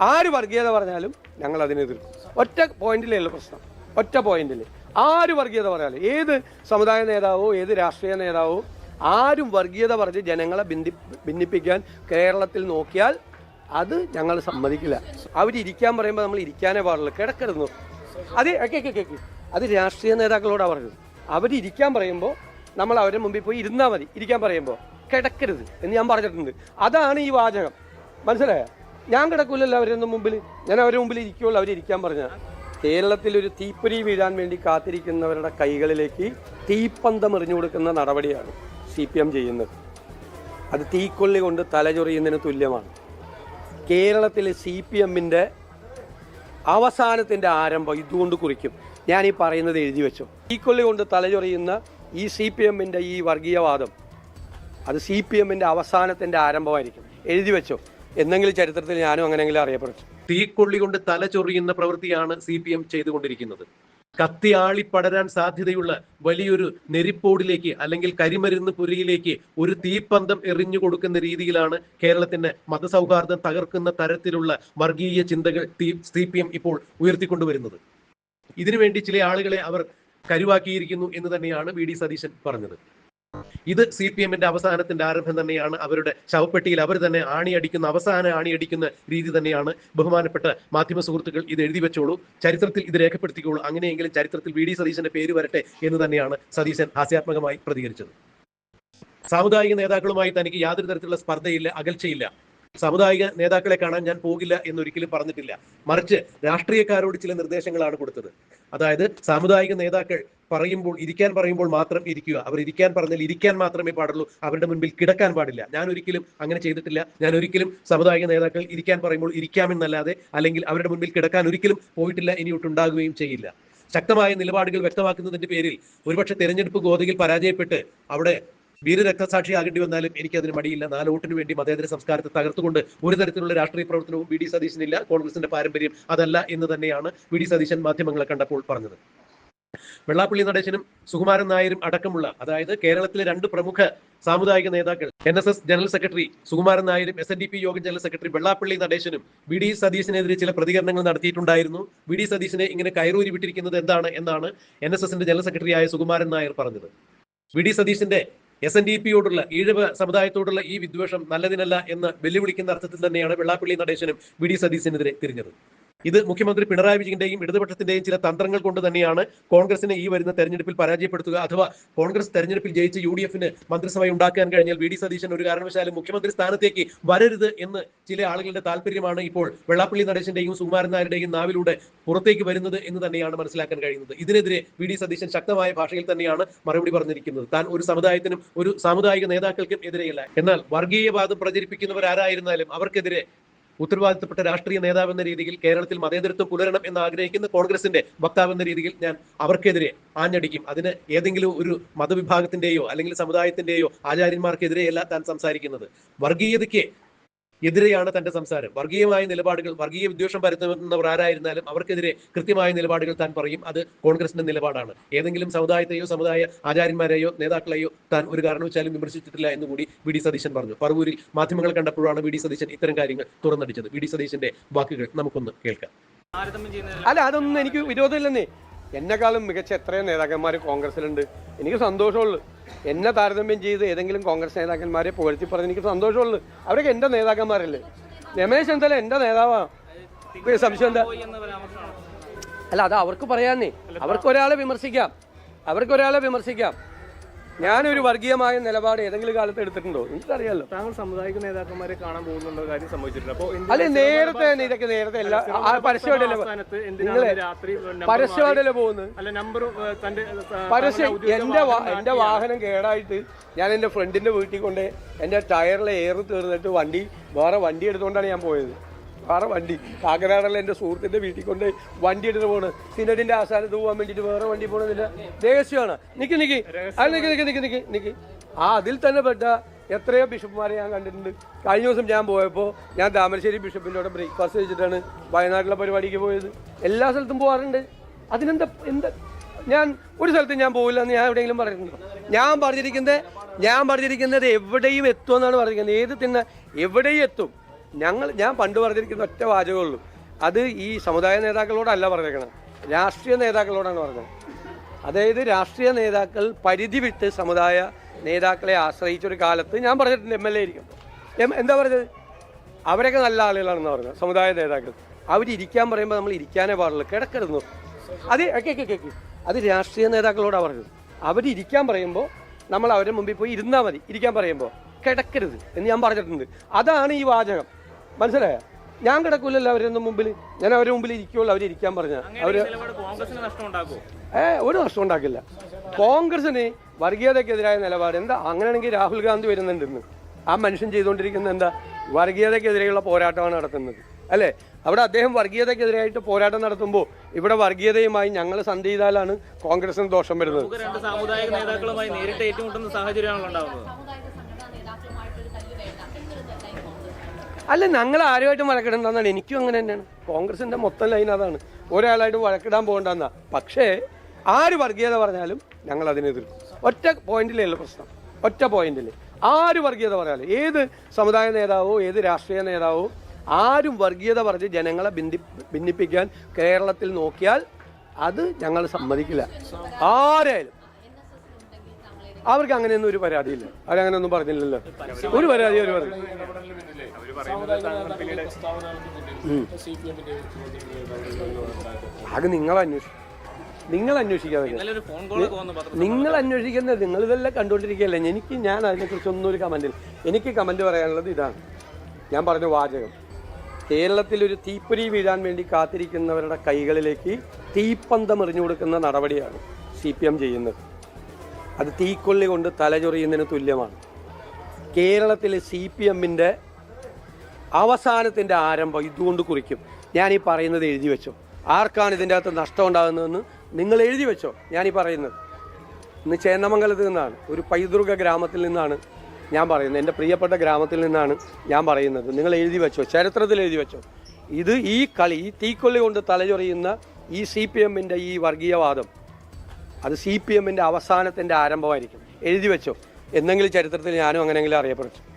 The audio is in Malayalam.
ആര് വർഗീയത പറഞ്ഞാലും ഞങ്ങൾ അതിനെ എതിർക്കും. ഒറ്റ പോയിന്റിലേ ഉള്ളൂ പ്രശ്നം. ഒറ്റ പോയിന്റിൽ ആര് വർഗീയത പറഞ്ഞാലും ഏത് സമുദായ നേതാവോ ഏത് രാഷ്ട്രീയ നേതാവോ ആരും വർഗീയത പറഞ്ഞ് ജനങ്ങളെ ഭിന്നി ഭിന്നിപ്പിക്കാൻ കേരളത്തിൽ നോക്കിയാൽ അത് ഞങ്ങൾ സമ്മതിക്കില്ല. അവരിയ്ക്കാൻ പറയുമ്പോൾ നമ്മൾ ഇരിക്കാനേ പാടുള്ളൂ. കിടക്കരുന്നു അത് അത് രാഷ്ട്രീയ നേതാക്കളോടാണ് പറഞ്ഞത്. അവരിയ്ക്കാൻ പറയുമ്പോൾ നമ്മൾ അവരുടെ മുമ്പിൽ പോയി ഇരുന്നാൽ മതി. ഇരിക്കാൻ പറയുമ്പോൾ കിടക്കരുത് എന്ന് ഞാൻ പറഞ്ഞിട്ടുണ്ട്. അതാണ് ഈ വാചകം. മനസ്സിലായോ? ഞാൻ കിടക്കൂലല്ലോ അവരൊന്നും മുമ്പിൽ ഞാൻ അവരുടെ മുമ്പിൽ ഇരിക്കുള്ളൂ അവരിയ്ക്കാൻ പറഞ്ഞ. കേരളത്തിൽ ഒരു തീപ്പൊരി വീഴാൻ വേണ്ടി കാത്തിരിക്കുന്നവരുടെ കൈകളിലേക്ക് തീപ്പന്തം എറിഞ്ഞു കൊടുക്കുന്ന നടപടിയാണ് സി പി എം ചെയ്യുന്നത്. അത് തീക്കൊള്ളി കൊണ്ട് തലചൊറിയുന്നതിന് തുല്യമാണ്. കേരളത്തിലെ സി പി എമ്മിന്റെ അവസാനത്തിന്റെ ആരംഭം ഇതുകൊണ്ട് കുറിക്കും. ഞാൻ ഈ പറയുന്നത് എഴുതി വെച്ചു. തീക്കൊള്ളി കൊണ്ട് തലചൊറിയുന്ന ഈ സി പി എമ്മിന്റെ ഈ വർഗീയവാദം അത് സി പി എമ്മിന്റെ അവസാനത്തിന്റെ ആരംഭമായിരിക്കും. എഴുതി വെച്ചോ. എന്നെങ്കിലും ചരിത്രത്തിൽ ഞാനും അങ്ങനെയെങ്കിലും അറിയപ്പെടും. തീക്കൊള്ളി കൊണ്ട് തല ചൊറിയുന്ന പ്രവൃത്തിയാണ് സി പി എം ചെയ്തുകൊണ്ടിരിക്കുന്നത്. കത്തിയാളി പടരാൻ സാധ്യതയുള്ള വലിയൊരു നെരിപ്പോടിലേക്ക് അല്ലെങ്കിൽ കരിമരുന്ന് പുരിയിലേക്ക് ഒരു തീപ്പന്തം എറിഞ്ഞു കൊടുക്കുന്ന രീതിയിലാണ് കേരളത്തിന്റെ മതസൗഹാർദ്ദം തകർക്കുന്ന തരത്തിലുള്ള വർഗീയ ചിന്തകൾ സി പി എം ഇപ്പോൾ ഉയർത്തിക്കൊണ്ടുവരുന്നത്. ഇതിനുവേണ്ടി ചില ആളുകളെ അവർ കരുവാക്കിയിരിക്കുന്നു എന്ന് തന്നെയാണ് വി ഡി സതീശൻ പറഞ്ഞത്. ഇത് സി പി എമ്മിന്റെ അവസാനത്തിന്റെ ആരംഭം തന്നെയാണ്. അവരുടെ ശവപ്പെട്ടിയിൽ അവർ തന്നെ ആണിയടിക്കുന്ന അവസാന ആണിയടിക്കുന്ന രീതി തന്നെയാണ് ബഹുമാനപ്പെട്ട മാധ്യമ സുഹൃത്തുക്കൾ ഇത് എഴുതി വെച്ചോളൂ. ചരിത്രത്തിൽ ഇത് രേഖപ്പെടുത്തിക്കോളൂ. അങ്ങനെയെങ്കിലും ചരിത്രത്തിൽ വി ഡി സതീശന്റെ പേര് വരട്ടെ എന്ന് തന്നെയാണ് സതീശൻ ഹാസ്യാത്മകമായി പ്രതികരിച്ചത്. സാമുദായിക നേതാക്കളുമായി തനിക്ക് യാതൊരു തരത്തിലുള്ള സ്പർദ്ധയില്ല അകൽച്ചയില്ല. സാമുദായിക നേതാക്കളെ കാണാൻ ഞാൻ പോകില്ല എന്നൊരിക്കലും പറഞ്ഞിട്ടില്ല. മറിച്ച് രാഷ്ട്രീയക്കാരോട് ചില നിർദ്ദേശങ്ങളാണ് കൊടുത്തത്. അതായത് സാമുദായിക നേതാക്കൾ പറയുമ്പോൾ ഇരിക്കാൻ പറയുമ്പോൾ മാത്രം ഇരിക്കുക. അവർ ഇരിക്കാൻ പറഞ്ഞാൽ ഇരിക്കാൻ മാത്രമേ പാടുള്ളൂ. അവരുടെ മുൻപിൽ കിടക്കാൻ പാടില്ല. ഞാൻ ഒരിക്കലും അങ്ങനെ ചെയ്തിട്ടില്ല. ഞാൻ ഒരിക്കലും സമുദായിക നേതാക്കൾ ഇരിക്കാൻ പറയുമ്പോൾ ഇരിക്കാമെന്നല്ലാതെ അല്ലെങ്കിൽ അവരുടെ മുൻപിൽ കിടക്കാൻ ഒരിക്കലും പോയിട്ടില്ല ഇനി ഇനിയൊട്ടുണ്ടാകുകയും ചെയ്യില്ല. ശക്തമായ നിലപാടുകൾ വ്യക്തമാക്കുന്നതിന്റെ പേരിൽ ഒരുപക്ഷെ തെരഞ്ഞെടുപ്പ് ഗോതയിൽ പരാജയപ്പെട്ട് അവിടെ വീരരക്തസാക്ഷിയാകേണ്ടി വന്നാലും എനിക്ക് അതിന് മടിയില്ല. നാല് വോട്ടിന് വേണ്ടി മതേതര സംസ്കാരത്തെ തകർത്തുകൊണ്ട് ഒരു തരത്തിലുള്ള രാഷ്ട്രീയ പ്രവർത്തനവും വി ഡി സതീശനില്ല കോൺഗ്രസിന്റെ പാരമ്പര്യം അതല്ല എന്ന് തന്നെയാണ് വി ഡി സതീശൻ മാധ്യമങ്ങളെ കണ്ടപ്പോൾ പറഞ്ഞത്. വെള്ളാപ്പള്ളി നടേശനും സുകുമാരൻ നായരും അടക്കമുള്ള അതായത് കേരളത്തിലെ രണ്ട് പ്രമുഖ സാമുദായിക നേതാക്കൾ N S S general secretary Sukumaran നായരും എസ് എൻ ഡി പി യോഗം ജനറൽ സെക്രട്ടറി വെള്ളാപ്പള്ളി നടേശനും വി ഡി സതീശനെതിരെ ചില പ്രതികരണങ്ങൾ നടത്തിയിട്ടുണ്ടായിരുന്നു. വി ഡി സതീശനെ ഇങ്ങനെ കയറൂരി വിട്ടിരിക്കുന്നത് എന്താണ് എന്നാണ് എൻ എസ് എസിന്റെ ജനറൽ സെക്രട്ടറിയായ സുകുമാരൻ നായർ പറഞ്ഞത്. വി ഡി സതീശന്റെ എസ് എൻ ഡി പിയോടുള്ള ഈഴവ സമുദായത്തോടുള്ള ഈ വിദ്വേഷം നല്ലതിനല്ല എന്ന് വെല്ലുവിളിക്കുന്ന അർത്ഥത്തിൽ തന്നെയാണ് വെള്ളാപ്പള്ളി നടേശനും വി ഡി സതീശനെതിരെ തിരിഞ്ഞത്. ഇത് മുഖ്യമന്ത്രി പിണറായി വിജയന്റെയും ഇടതുപക്ഷത്തിന്റെയും ചില തന്ത്രങ്ങൾ കൊണ്ട് തന്നെയാണ് കോൺഗ്രസിനെ ഈ വരുന്ന തെരഞ്ഞെടുപ്പിൽ പരാജയപ്പെടുത്തുക. അഥവാ കോൺഗ്രസ് തെരഞ്ഞെടുപ്പിൽ ജയിച്ച് യു ഡി എഫിന് മന്ത്രിസഭ ഉണ്ടാക്കാൻ കഴിഞ്ഞാൽ വി ഡി സതീശൻ ഒരു കാരണവശാലും മുഖ്യമന്ത്രി സ്ഥാനത്തേക്ക് വരരുത് എന്ന് ചില ആളുകളുടെ താല്പര്യമാണ് ഇപ്പോൾ വെള്ളാപ്പള്ളി നടേശന്റെയും സുകുമാരൻ നായരുടെയും നാവിലൂടെ പുറത്തേക്ക് വരുന്നത് എന്ന് തന്നെയാണ് മനസ്സിലാക്കാൻ കഴിയുന്നത്. ഇതിനെതിരെ വി ഡി സതീശൻ ശക്തമായ ഭാഷയിൽ തന്നെയാണ് മറുപടി പറഞ്ഞിരിക്കുന്നത്. താൻ ഒരു സമുദായത്തിനും ഒരു സാമുദായിക നേതാക്കൾക്കും എതിരെയല്ല. എന്നാൽ വർഗീയവാദം പ്രചരിപ്പിക്കുന്നവർ ആരായിരുന്നാലും അവർക്കെതിരെ ഉത്തരവാദിത്തപ്പെട്ട രാഷ്ട്രീയ നേതാവ് എന്ന രീതിയിൽ കേരളത്തിൽ മതേതരത്വം പുലരണം എന്ന് ആഗ്രഹിക്കുന്ന കോൺഗ്രസിന്റെ വക്താവ് എന്ന രീതിയിൽ ഞാൻ അവർക്കെതിരെ ആഞ്ഞടിക്കും. അതിന് ഏതെങ്കിലും ഒരു മതവിഭാഗത്തിന്റെയോ അല്ലെങ്കിൽ സമുദായത്തിന്റെയോ ആചാര്യന്മാർക്കെതിരെയല്ല താൻ സംസാരിക്കുന്നത്. വർഗീയതയ്ക്ക് എതിരെയാണ് തന്റെ സംസാരം. വർഗീയമായ നിലപാടുകൾ വർഗീയ വിദ്വേഷം പരത്തുന്നവർ ആരായിരുന്നാലും അവർക്കെതിരെ കൃത്യമായ നിലപാടുകൾ താൻ പറയും. അത് കോൺഗ്രസിന്റെ നിലപാടാണ്. ഏതെങ്കിലും സമുദായത്തെയോ സമുദായ ആചാര്യന്മാരെയോ നേതാക്കളെയോ താൻ ഒരു കാരണവശാലും വിമർശിച്ചിട്ടില്ല എന്ന് കൂടി വി ഡി സതീശൻ പറഞ്ഞു. പറവൂരിൽ മാധ്യമങ്ങൾ കണ്ടപ്പോഴാണ് വി ഡി സതീശൻ ഇത്തരം കാര്യങ്ങൾ തുറന്നടിച്ചത്. വി ഡി സതീശന്റെ വാക്കുകൾ നമുക്കൊന്ന് കേൾക്കാം. അല്ല അതൊന്നും എനിക്ക് വിരോധമില്ലെന്നേ. എന്നെക്കാളും മികച്ച എത്രയോ നേതാക്കന്മാർ കോൺഗ്രസിലുണ്ട് എനിക്ക് സന്തോഷമുള്ളൂ. എന്നെ താരതമ്യം ചെയ്ത് ഏതെങ്കിലും കോൺഗ്രസ് നേതാക്കന്മാരെ പുകഴ്ത്തി പറഞ്ഞ് എനിക്ക് സന്തോഷമുള്ളൂ. അവരൊക്കെ എന്റെ നേതാക്കന്മാരല്ലേ? രമേശ് എന്തല്ല എന്റെ നേതാവാണ് സംശയം എന്താ? അല്ല അത് അവർക്ക് പറയാന്നേ. അവർക്ക് ഒരാളെ വിമർശിക്കാം. അവർക്ക് ഒരാളെ വിമർശിക്കാം. ഞാനൊരു വർഗീയമായ നിലപാട് ഏതെങ്കിലും കാലത്ത് എടുത്തിട്ടുണ്ടോ? എനിക്കറിയാലോ. താങ്കൾ സമുദായിക നേതാക്കന്മാരെ കാണാൻ പോകുന്നുണ്ടോ കാര്യം സംഭവിച്ചിട്ടുണ്ട് അല്ലെ നേരത്തെ തന്നെ ഇതൊക്കെ നേരത്തെ എല്ലാ പരസ്യമായിട്ടല്ലേ പോകുന്നത്? അല്ല നമ്പർ തന്റെ പരസ്യം എന്റെ എന്റെ വാഹനം കേടായിട്ട് ഞാൻ എന്റെ ഫ്രണ്ടിന്റെ വീട്ടിൽ കൊണ്ട് എന്റെ ടയറിലെ എയർ തീർന്നിട്ട് വണ്ടി വേറെ വണ്ടി എടുത്തുകൊണ്ടാണ് ഞാൻ പോയത്. വേറെ വണ്ടി. കാക്കനാടുള്ള എന്റെ സുഹൃത്തിന്റെ വീട്ടിൽ കൊണ്ട് വണ്ടി എടുത്ത് പോണ്. സിനഡിന്റെ ആസ്ഥാനത്ത് പോകാൻ വേണ്ടിയിട്ട് വേറെ വണ്ടി പോകണമെന്നില്ല രഹസ്യമാണ്. നിക്ക് നിക്ക്. അത് നിക്ക് നിക്ക് നിക്ക് നിക്ക് ആ അതിൽ തന്നെ പെട്ട എത്രയോ ബിഷപ്പുമാരെ ഞാൻ കണ്ടിട്ടുണ്ട്. കഴിഞ്ഞ ദിവസം ഞാൻ പോയപ്പോൾ ഞാൻ താമരശ്ശേരി ബിഷപ്പിന്റെ അവിടെ ബ്രേക്ക്ഫാസ്റ്റ് കഴിച്ചിട്ടാണ് വയനാട്ടിലെ പരിപാടിക്ക് പോയത്. എല്ലാ സ്ഥലത്തും പോകാറുണ്ട് അതിനെന്താ എന്താ? ഞാൻ ഒരു സ്ഥലത്ത് ഞാൻ പോകില്ല എന്ന് ഞാൻ എവിടെയെങ്കിലും പറഞ്ഞിട്ടുണ്ടോ? ഞാൻ പറഞ്ഞിരിക്കുന്നത് ഞാൻ പറഞ്ഞിരിക്കുന്നത് എവിടെയും എത്തുമെന്നാണ് പറഞ്ഞിരിക്കുന്നത്. ഏത് തിന്ന എവിടെയും എത്തും. ഞങ്ങൾ ഞാൻ പണ്ട് പറഞ്ഞിരിക്കുന്ന ഒറ്റ വാചകമുള്ളൂ അത് ഈ സമുദായ നേതാക്കളോടല്ല പറഞ്ഞേക്കണം രാഷ്ട്രീയ നേതാക്കളോടാണ് പറഞ്ഞത്. അതായത് രാഷ്ട്രീയ നേതാക്കൾ പരിധി വിട്ട് സമുദായ നേതാക്കളെ ആശ്രയിച്ചൊരു കാലത്ത് ഞാൻ പറഞ്ഞിട്ടുണ്ട് എം എൽ എ ഇരിക്കും എന്താ പറഞ്ഞത്? അവരൊക്കെ നല്ല ആളുകളാണെന്ന് പറഞ്ഞത് സമുദായ നേതാക്കൾ. അവരിയ്ക്കാൻ പറയുമ്പോൾ നമ്മൾ ഇരിക്കാനേ പാടുള്ളൂ കിടക്കരുന്നു. അത് അത് രാഷ്ട്രീയ നേതാക്കളോടാണ് പറഞ്ഞത്. അവരിയ്ക്കാൻ പറയുമ്പോൾ നമ്മൾ അവരുടെ മുമ്പിൽ പോയി ഇരുന്നാൽ മതി. ഇരിക്കാൻ പറയുമ്പോൾ കിടക്കരുത് എന്ന് ഞാൻ പറഞ്ഞിട്ടുണ്ട്. അതാണ് ഈ വാചകം. മനസ്സിലായോ? ഞാൻ കിടക്കൂലല്ലോ അവരൊന്നും മുമ്പിൽ ഞാൻ അവരുടെ മുമ്പിൽ ഇരിക്കുള്ളൂ അവരിയ്ക്കാൻ പറഞ്ഞ. അവർ ഏ ഒരു നഷ്ടം ഉണ്ടാക്കില്ല. കോൺഗ്രസിന് വർഗീയതക്കെതിരായ നിലപാട് എന്താ? അങ്ങനെയാണെങ്കിൽ രാഹുൽ ഗാന്ധി വരുന്നുണ്ട് ഇന്ന് ആ മനുഷ്യൻ ചെയ്തുകൊണ്ടിരിക്കുന്നത് എന്താ? വർഗീയതക്കെതിരെയുള്ള പോരാട്ടമാണ് നടത്തുന്നത്. അല്ലേ? അവിടെ അദ്ദേഹം വർഗീയതക്കെതിരായിട്ട് പോരാട്ടം നടത്തുമ്പോൾ ഇവിടെ വർഗീയതയുമായി ഞങ്ങൾ സന്ധി ചെയ്താലാണ് കോൺഗ്രസിന് ദോഷം വരുന്നത്. സാമുദായിക നേതാക്കളുമായി നേരിട്ട് ഏറ്റുമുട്ടുന്ന സാഹചര്യമാണല്ലോ ഉണ്ടാകുന്നത് അല്ല ഞങ്ങൾ ആരുമായിട്ടും വഴക്കിടണ്ടെന്നാണ്. എനിക്കും അങ്ങനെ തന്നെയാണ്. കോൺഗ്രസിന്റെ മൊത്തം ലൈൻ അതാണ്. ഒരാളായിട്ട് വഴക്കിടാൻ പോകണ്ടെന്നാ. പക്ഷേ ആര് വർഗീയത പറഞ്ഞാലും ഞങ്ങൾ അതിനെ എതിർക്കും. ഒറ്റ പോയിന്റിലേ ഉള്ള പ്രശ്നം. ഒറ്റ പോയിന്റിൽ ആര് വർഗീയത പറഞ്ഞാലും ഏത് സമുദായ നേതാവോ ഏത് രാഷ്ട്രീയ നേതാവോ ആരും വർഗീയത പറഞ്ഞ് ജനങ്ങളെ ഭിന്നി ഭിന്നിപ്പിക്കാൻ കേരളത്തിൽ നോക്കിയാൽ അത് ഞങ്ങൾ സമ്മതിക്കില്ല. ആരായാലും. അവർക്ക് അങ്ങനെയൊന്നും ഒരു പരാതിയില്ല. അവരങ്ങനെയൊന്നും പറഞ്ഞില്ലല്ലോ. ഒരു പരാതി ഒരു പറഞ്ഞു അത് നിങ്ങൾ അന്വേഷിക്കും നിങ്ങൾ അന്വേഷിക്കാതെ ഇന്നലെ ഒരു ഫോൺ കോളൊക്കെ വന്നു നിങ്ങൾ അന്വേഷിക്കുന്നത് നിങ്ങൾ ഇതെല്ലാം കണ്ടുകൊണ്ടിരിക്കുകയല്ലേ? എനിക്ക് ഞാൻ അതിനെക്കുറിച്ച് ഒന്നും ഒരു കമന്റിൽ എനിക്ക് കമന്റ് പറയാനുള്ളത് ഇതാണ്. ഞാൻ പറഞ്ഞ വാചകം. കേരളത്തിൽ ഒരു തീപ്പൊരി വീഴാൻ വേണ്ടി കാത്തിരിക്കുന്നവരുടെ കൈകളിലേക്ക് തീപ്പന്തം എറിഞ്ഞു കൊടുക്കുന്ന നടപടിയാണ് സി പി എം ചെയ്യുന്നത്. അത് തീക്കൊള്ളി കൊണ്ട് തലചൊറിയുന്നതിന് തുല്യമാണ്. കേരളത്തിലെ സി പി എമ്മിന്റെ അവസാനത്തിന്റെ ആരംഭം ഇതുകൊണ്ട് കുറിക്കും. ഞാൻ ഈ പറയുന്നത് എഴുതി വെച്ചോ. ആർക്കാണ് ഇതിന്റെ അകത്ത് നഷ്ടം ഉണ്ടാകുന്നതെന്ന് നിങ്ങൾ എഴുതി വെച്ചോ. ഞാൻ ഈ പറയുന്നത്. ഇന്ന് ചേന്നമംഗലത്ത് നിന്നാണ് ഒരു പൈതൃക ഗ്രാമത്തിൽ നിന്നാണ് ഞാൻ പറയുന്നത്. എന്റെ പ്രിയപ്പെട്ട ഗ്രാമത്തിൽ നിന്നാണ് ഞാൻ പറയുന്നത്. നിങ്ങൾ എഴുതി വെച്ചോ ചരിത്രത്തിൽ എഴുതി വെച്ചോ. ഇത് ഈ കളി ഈ തീക്കൊള്ളി കൊണ്ട് തലചൊറിയുന്ന ഈ സി പി എമ്മിന്റെ ഈ വർഗീയവാദം അത് സി പി എമ്മിന്റെ അവസാനത്തിന്റെ ആരംഭമായിരിക്കും. എഴുതി വെച്ചോ. എന്നെങ്കിലും ചരിത്രത്തിൽ ഞാനും അങ്ങനെയെങ്കിലും അറിയപ്പെടും.